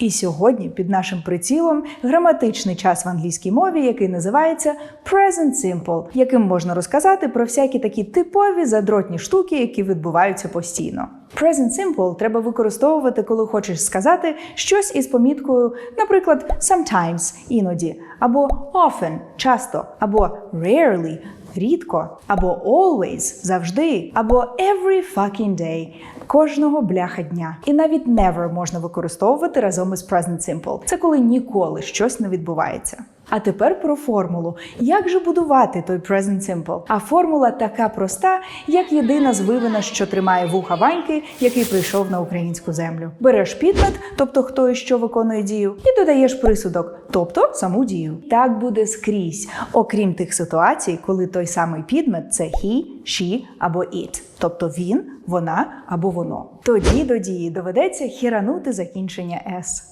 І сьогодні під нашим прицілом граматичний час в англійській мові, який називається Present Simple, яким можна розказати про всякі такі типові задротні штуки, які відбуваються постійно. Present Simple треба використовувати, коли хочеш сказати щось із поміткою, наприклад, sometimes іноді, або often часто, або rarely рідко, або always завжди, або every fucking day кожного бляха дня. І навіть never можна використовувати разом із present simple. Це коли ніколи щось не відбувається. А тепер про формулу. Як же будувати той present simple? А формула така проста, як єдина звивина, що тримає вуха Ваньки, який прийшов на українську землю. Береш підмет, тобто хто і що виконує дію, і додаєш присудок, тобто саму дію. Так буде скрізь, окрім тих ситуацій, коли той самий підмет це he, she або it, тобто він, вона або воно. Тоді до дії доведеться хіранути закінчення s.